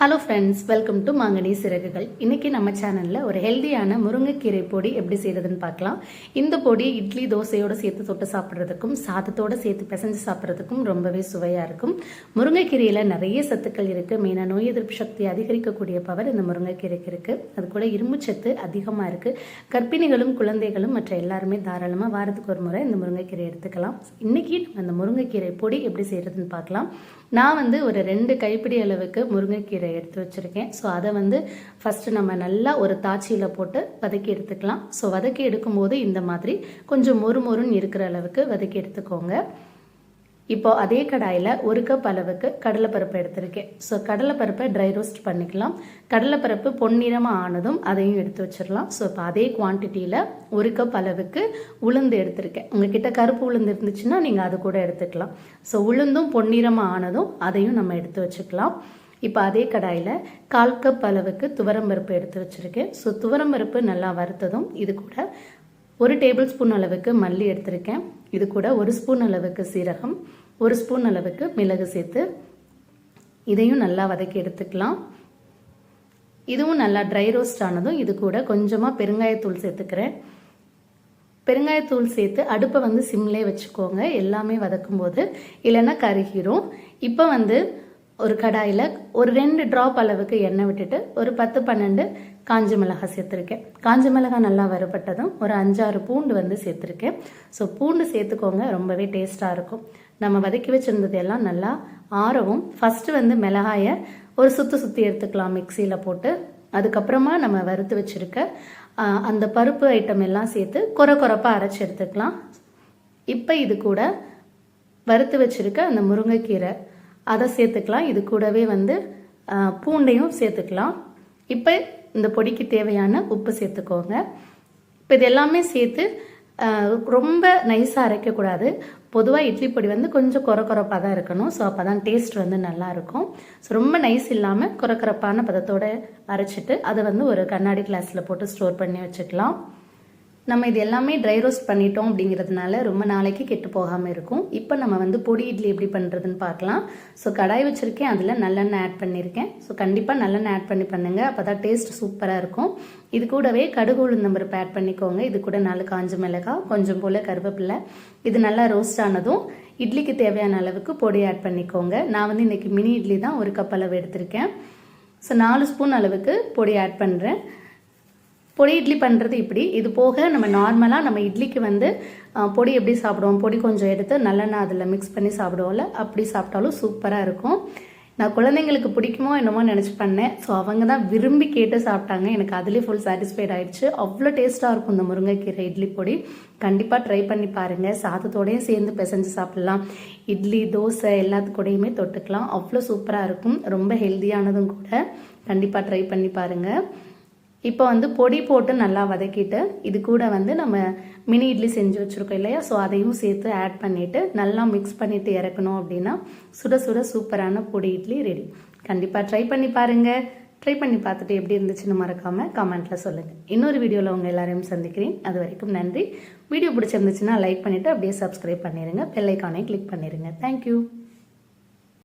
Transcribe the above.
Hello friends welcome to மாங்கனி சிறகுகள் இன்றைக்கி நம்ம சேனலில் ஒரு ஹெல்தியான முருங்கைக்கீரை பொடி எப்படி செய்கிறதுன்னு பார்க்கலாம். இந்த பொடி இட்லி தோசையோடு சேர்த்து தொட்டு சாப்பிட்றதுக்கும் சாதத்தோட சேர்த்து பிசைஞ்சு சாப்பிட்றதுக்கும் ரொம்பவே சுவையாக இருக்கும். முருங்கைக்கீரையில் நிறைய சத்துக்கள் இருக்குது மெயினாக நோய் எதிர்ப்பு சக்தி அதிகரிக்கக்கூடிய பவர் இந்த முருங்கைக்கீரைக்கு இருக்குது அது கூட இரும்பு சத்து அதிகமாக இருக்குது கர்ப்பிணிகளும் குழந்தைகளும் மற்ற எல்லாருமே தாராளமாக வாரத்துக்கு ஒரு முறை இந்த முருங்கைக்கீரை எடுத்துக்கலாம். இன்றைக்கி நம்ம அந்த முருங்கைக்கீரை பொடி எப்படி செய்கிறதுன்னு பார்க்கலாம். நான் வந்து ஒரு ரெண்டு கைப்பிடி அளவுக்கு முருங்கைக்கீரை எடுத்து வச்சுருக்கேன். ஸோ அதை வந்து ஃபஸ்ட்டு நம்ம நல்லா ஒரு தாச்சியில் போட்டு வதக்கி எடுத்துக்கலாம். ஸோ வதக்கி எடுக்கும்போது இந்த மாதிரி கொஞ்சம் மொறு மொறுன்னு இருக்கிற அளவுக்கு வதக்கி எடுத்துக்கோங்க. இப்போ அதே கடாயில் ஒரு கப் அளவுக்கு கடலைப்பருப்பு எடுத்திருக்கேன். ஸோ கடலைப்பருப்பை ட்ரை ரோஸ்ட் பண்ணிக்கலாம். கடலைப்பருப்பு பொன்னிறமாக ஆனதும் அதையும் எடுத்து வச்சிடலாம். ஸோ இப்போ அதே குவான்டிட்டியில் ஒரு கப் அளவுக்கு உளுந்து எடுத்திருக்கேன். உங்ககிட்ட கருப்பு உளுந்து இருந்துச்சுன்னா நீங்கள் அது கூட எடுத்துக்கலாம். ஸோ உளுந்தும் பொன்னிறமாக ஆனதும் அதையும் நம்ம எடுத்து வச்சுக்கலாம். இப்போ அதே கடாயில் கால் கப் அளவுக்கு துவரம்பருப்பு எடுத்து வச்சுருக்கேன். ஸோ துவரம்பருப்பு நல்லா வறுத்ததும் இது கூட ஒரு டேபிள் ஸ்பூன் அளவுக்கு மல்லி எடுத்திருக்கேன். இது கூட ஒரு ஸ்பூன் அளவுக்கு சீரகம் ஒரு ஸ்பூன் அளவுக்கு மிளகு சேர்த்து இதையும் நல்லா வதக்கி எடுத்துக்கலாம். இதுவும் நல்லா ட்ரை ரோஸ்ட் ஆனதும் இது கூட கொஞ்சமாக பெருங்காயத்தூள் சேர்த்துக்கிறேன். பெருங்காயத்தூள் சேர்த்து அடுப்பை வந்து சிம்லே வச்சுக்கோங்க. எல்லாமே வதக்கும் போது இல்லைன்னா கருகிரும். இப்போ வந்து ஒரு கடாயில் ஒரு ரெண்டு ட்ராப் அளவுக்கு எண்ணெய் விட்டுட்டு ஒரு பத்து பன்னெண்டு காஞ்ச மிளகாய் சேர்த்துருக்கேன். காஞ்ச மிளகாய் நல்லா வறுபட்டதும் ஒரு அஞ்சாறு பூண்டு வந்து சேர்த்துருக்கேன். ஸோ பூண்டு சேர்த்துக்கோங்க ரொம்பவே டேஸ்ட்டாக இருக்கும். நம்ம வதக்கி வச்சுருந்தது எல்லாம் நல்லா ஆறவும் ஃபஸ்ட்டு வந்து மிளகாயை ஒரு சுற்றி சுற்றி எடுத்துக்கலாம் மிக்சியில் போட்டு. அதுக்கப்புறமா நம்ம வறுத்து வச்சுருக்க அந்த பருப்பு ஐட்டம் எல்லாம் சேர்த்து குறை குறைப்பாக அரைச்சி எடுத்துக்கலாம். இப்போ இது கூட வறுத்து வச்சுருக்க அந்த முருங்கைக்கீரை அதை சேர்த்துக்கலாம். இது கூடவே வந்து பூண்டையும் சேர்த்துக்கலாம். இப்போ இந்த பொடிக்கு தேவையான உப்பு சேர்த்துக்கோங்க. இப்போ இது எல்லாமே சேர்த்து ரொம்ப நைஸாக அரைக்கக்கூடாது பொதுவாக இட்லி பொடி வந்து கொஞ்சம் குறை குறைப்பாக தான் இருக்கணும். ஸோ அப்போ தான் டேஸ்ட் வந்து நல்லாயிருக்கும் ஸோ ரொம்ப நைஸ் இல்லாமல் குறக்குறப்பான பதத்தோடு அரைச்சிட்டு அதை வந்து ஒரு கண்ணாடி கிளாஸில் போட்டு ஸ்டோர் பண்ணி வச்சுக்கலாம். நம்ம இது எல்லாமே ட்ரை ரோஸ்ட் பண்ணிட்டோம் அப்படிங்கிறதுனால ரொம்ப நாளைக்கு கெட்டு போகாமல் இருக்கும். இப்போ நம்ம வந்து பொடி இட்லி எப்படி பண்ணுறதுன்னு பார்க்கலாம். ஸோ கடாய் வச்சுருக்கேன். அதில் நல்லெண்ணெய் ஆட் பண்ணியிருக்கேன் ஸோ கண்டிப்பாக நல்லெண்ணெய் ஆட் பண்ணி பண்ணுங்கள் அப்போ தான் டேஸ்ட் சூப்பராக இருக்கும். இது கூடவே கடுகு உளுந்தம்பருப்பு ஆட் பண்ணிக்கோங்க. இது கூட நாலு காஞ்ச மிளகாய் கொஞ்சம் போல் கருவேப்பிலை. இது நல்லா ரோஸ்ட் ஆனதும் இட்லிக்கு தேவையான அளவுக்கு பொடி ஆட் பண்ணிக்கோங்க. நான் வந்து இன்றைக்கி மினி இட்லி தான் ஒரு கப் அளவு எடுத்திருக்கேன். ஸோ நாலு ஸ்பூன் அளவுக்கு பொடி ஆட் பண்ணுறேன் பொடி இட்லி பண்ணுறது இப்படி. இது போக நம்ம நார்மலாக நம்ம இட்லிக்கு வந்து பொடி எப்படி சாப்பிடுவோம்? பொடி கொஞ்சம் எடுத்து நல்லெண்ணெய் அதில் மிக்ஸ் பண்ணி சாப்பிடுவோம்ல அப்படி சாப்பிட்டாலும் சூப்பராக இருக்கும். நான் குழந்தைங்களுக்கு பிடிக்குமோ என்னமோ நினச்சி பண்ணேன். ஸோ அவங்க தான் விரும்பி கேட்டு சாப்பிட்டாங்க. எனக்கு அதுலேயே ஃபுல் சாட்டிஸ்ஃபைட் ஆயிடுச்சு. அவ்வளோ டேஸ்ட்டாக இருக்கும் இந்த முருங்கைக்கீரை இட்லி பொடி. கண்டிப்பாக ட்ரை பண்ணி பாருங்கள் சாதத்தோடையும் சேர்ந்து பிசைஞ்சு சாப்பிட்லாம். இட்லி தோசை எல்லாத்துக்கூடையுமே தொட்டுக்கலாம். அவ்வளோ சூப்பராக இருக்கும். ரொம்ப ஹெல்த்தியானதும் கூட. கண்டிப்பாக ட்ரை பண்ணி பாருங்கள் இப்போ வந்து பொடி போட்டு நல்லா வதக்கிட்டு இது கூட வந்து நம்ம மினி இட்லி செஞ்சு வச்சுருக்கோம் இல்லையா? ஸோ அதையும் சேர்த்து ஆட் பண்ணிவிட்டு நல்லா மிக்ஸ் பண்ணிவிட்டு இறக்கணும் அப்படின்னா சுட சுட சூப்பரான பொடி இட்லி ரெடி கண்டிப்பாக ட்ரை பண்ணி பாருங்கள் ட்ரை பண்ணி பார்த்துட்டு எப்படி இருந்துச்சுன்னு மறக்காமல் கமெண்ட்டில் சொல்லுங்கள் இன்னொரு வீடியோவில் உங்கள் எல்லாரையும் சந்திக்கிறேன். அது வரைக்கும் நன்றி. வீடியோ பிடிச்சிருந்துச்சுன்னா லைக் பண்ணிவிட்டு அப்படியே சப்ஸ்கிரைப் பண்ணிடுங்க பெல்லைக்கானே கிளிக் பண்ணிடுங்க தேங்க்யூ